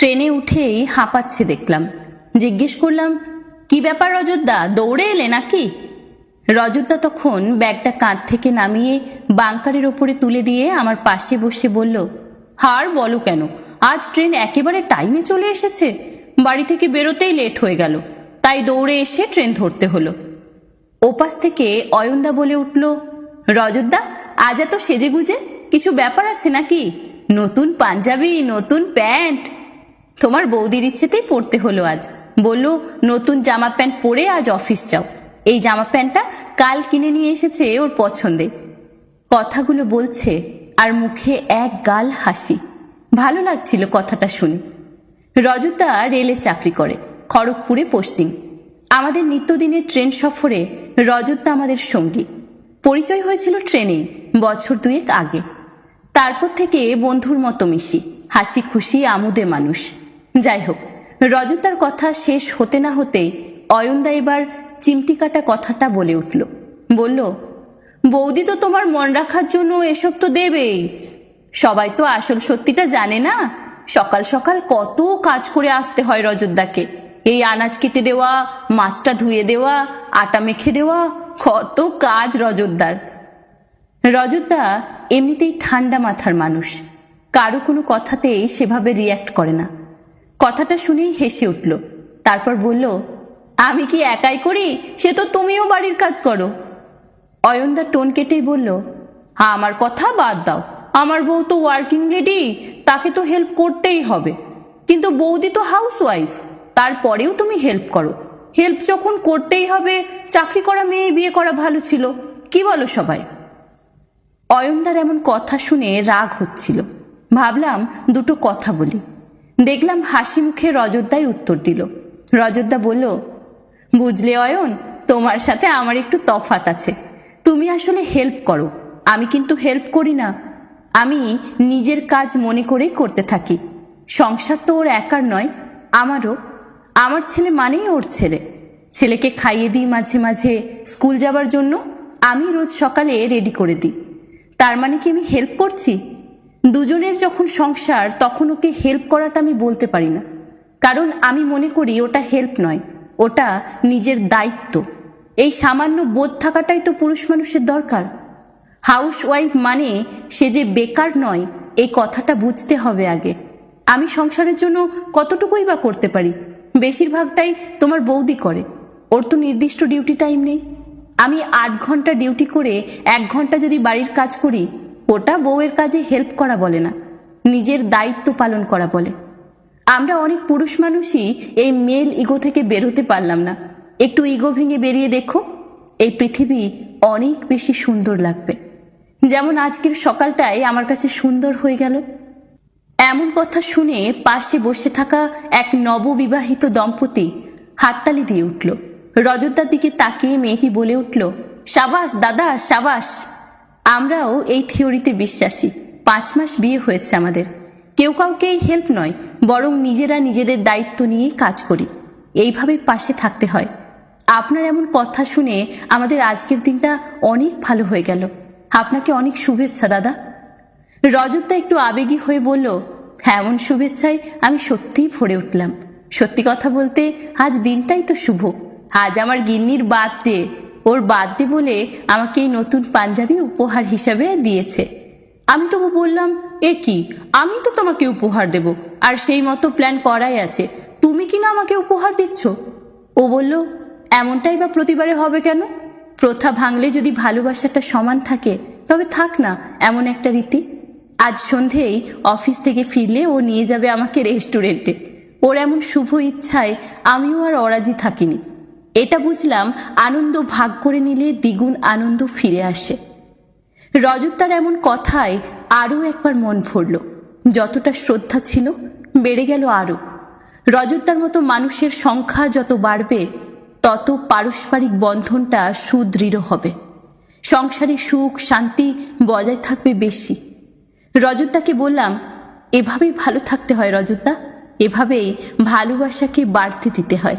ট্রেনে উঠেই হাঁপাচ্ছে দেখলাম। জিজ্ঞেস করলাম, কি ব্যাপার রজতদা দৌড়ে এলে নাকি? রজতদা তখন ব্যাগটা কাঁধ থেকে নামিয়ে বাংকারের ওপরে তুলে দিয়ে আমার পাশে বসে বলল, হার বলো কেন, আজ ট্রেন একেবারে টাইমে চলে এসেছে। বাড়ি থেকে বেরোতেই লেট হয়ে গেল, তাই দৌড়ে এসে ট্রেন ধরতে হলো। ওপাশ থেকে অয়নদা বলে উঠল রজতদা আজ এত সেজে গুজে কিছু ব্যাপার আছে নাকি? নতুন পাঞ্জাবি, নতুন প্যান্ট তোমার বৌদির ইচ্ছেতেই পড়তে হলো আজ। বলল, নতুন জামা প্যান্ট পরে আজ অফিস যাও। এই জামা প্যান্টটা কাল কিনে নিয়ে এসেছে ওর পছন্দে। কথাগুলো বলছে আর মুখে এক গাল হাসি। ভালো লাগছিল কথাটা শুনে। রজতা রেলে চাকরি করে, খড়গপুরে পোস্টিং। আমাদের নিত্যদিনের ট্রেন সফরে রজতদা আমাদের সঙ্গী। পরিচয় হয়েছিল ট্রেনে, বছর দুয়েক আগে। তারপর থেকে বন্ধুর মতো মিশি হাসি খুশি আমুদে মানুষ। যাই হোক রজতার কথা শেষ হতে না হতে অয়নদা এবার চিমটি কাটা কথাটা বলে উঠল। বলল, বৌদি তো তোমার মন রাখার জন্য এসব তো দেবেই। সবাই তো আসল সত্যিটা জানে না। সকাল সকাল কত কাজ করে আসতে হয় রজতদাকে। এই আনাজ কেটে দেওয়া, মাছটা ধুয়ে দেওয়া, আটা মেখে দেওয়া, কত কাজ রজতদার। রজতদা এমনিতেই ঠান্ডা মাথার মানুষ। কারও কোনো কথাতেই সেভাবে রিয়্যাক্ট করে না। কথাটা শুনেই হেসে উঠল। তারপর বলল, আমি কি একাই করি? সে তো তুমিও বাড়ির কাজ করো। অয়নদা টোন কেটেই বলল আমার কথা বাদ দাও। আমার বউ তো ওয়ার্কিং লেডি তাকে তো হেল্প করতেই হবে। কিন্তু বৌদি তো হাউস ওয়াইফ তারপরেও তুমি হেল্প করো। হেল্প যখন করতেই হবে, চাকরি করা মেয়ে, বিয়ে করা ভালো ছিল। কি বলো সবাই? অয়নদার এমন কথা শুনে রাগ হচ্ছিল। ভাবলাম দুটো কথা বলি। দেখলাম হাসি মুখে রজতদাই উত্তর দিল। রজতদা বলল, বুঝলে অয়ন, তোমার সাথে আমার একটু তফাত আছে। তুমি আসলে হেল্প করো। আমি কিন্তু হেল্প করি না। আমি নিজের কাজ মনে করেই করতে থাকি। সংসার তো ওর একার নয়, আমারও। আমার ছেলে মানেই ওর ছেলে। ছেলেকে খাইয়ে দিই মাঝে মাঝে স্কুল যাবার জন্য, আমি রোজ সকালে রেডি করে দিই। তার মানে কি আমি হেল্প করছি? দুজনের যখন সংসার, তখন ওকে হেল্প করাটা আমি বলতে পারি না। কারণ আমি মনে করি ওটা হেল্প নয়, ওটা নিজের দায়িত্ব। এই সামান্য বোধ থাকাটাই তো পুরুষ মানুষের দরকার। হাউস ওয়াইফ মানে সে যে বেকার নয়, এই কথাটা বুঝতে হবে আগে। আমি সংসারের জন্য কতটুকুই বা করতে পারি? বেশিরভাগটাই তোমার বৌদি করে। ওর তো নির্দিষ্ট ডিউটি টাইম নেই। আমি আট ঘণ্টা ডিউটি করে এক ঘণ্টা যদি বাড়ির কাজ করি ওটা বউয়ের কাজে হেল্প করা বলে না, নিজের দায়িত্ব পালন করা বলে। আমরা অনেক পুরুষ মানুষই এই মেল ইগো থেকে বেরোতে পারলাম না। একটু ইগো ভেঙে বেরিয়ে দেখো, এই পৃথিবী অনেক বেশি সুন্দর লাগবে। যেমন আজকের সকালটাই আমার কাছে সুন্দর হয়ে গেল। এমন কথা শুনে পাশে বসে থাকা এক নববিবাহিত দম্পতি হাততালি দিয়ে উঠল। রজতদার দিকে তাকিয়ে মেয়েটি বলে উঠল, সাবাস, দাদা, সাবাস। আমরাও এই থিওরিতে বিশ্বাসী। পাঁচ মাস বিয়ে হয়েছে আমাদের। কেউ কাউকেই হেল্প নয়, বরং নিজেরা নিজেদের দায়িত্ব নিয়েই কাজ করি। এইভাবেই পাশে থাকতে হয়। আপনার এমন কথা শুনে আমাদের আজকের দিনটা অনেক ভালো হয়ে গেল। আপনাকে অনেক শুভেচ্ছা, দাদা। রজতটা একটু আবেগী হয়ে বলল, এমন শুভেচ্ছায় আমি সত্যিই ভরে উঠলাম। সত্যি কথা বলতে আজ দিনটাই তো শুভ। আজ আমার গিন্নির বার্থডে ওর বার্থডে বলে আমাকে এই নতুন পাঞ্জাবি উপহার হিসাবে দিয়েছে। আমি তবু বললাম, এ কি? আমি তো তোমাকে উপহার দেব। আর সেই মতো প্ল্যান করাই আছে। তুমি কি না আমাকে উপহার দিচ্ছ? ও বলল, এমনটাই বা প্রতিবারে হবে কেন? প্রথা ভাঙলে যদি ভালোবাসাটা সমান থাকে, তবে থাক না, এমন একটা রীতি। আজ সন্ধেই অফিস থেকে ফিরলে ও নিয়ে যাবে আমাকে রেস্টুরেন্টে। ওর এমন শুভ ইচ্ছায় আমিও আর অরাজি থাকিনি। এটা বুঝলাম আনন্দ ভাগ করে নিলে দ্বিগুণ আনন্দ ফিরে আসে। রজত তার এমন কথায় আরও একবার মন ভরল। যতটা শ্রদ্ধা ছিল, বেড়ে গেল আরও। রজতদার মতো মানুষের সংখ্যা যত বাড়বে, তত পারস্পরিক বন্ধনটা সুদৃঢ় হবে। সংসারে সুখ, শান্তি বজায় থাকবে বেশি। রজতদাকে বললাম, এভাবেই ভালো থাকতে হয় রজতদা। এভাবেই ভালোবাসাকে বাড়তে দিতে হয়।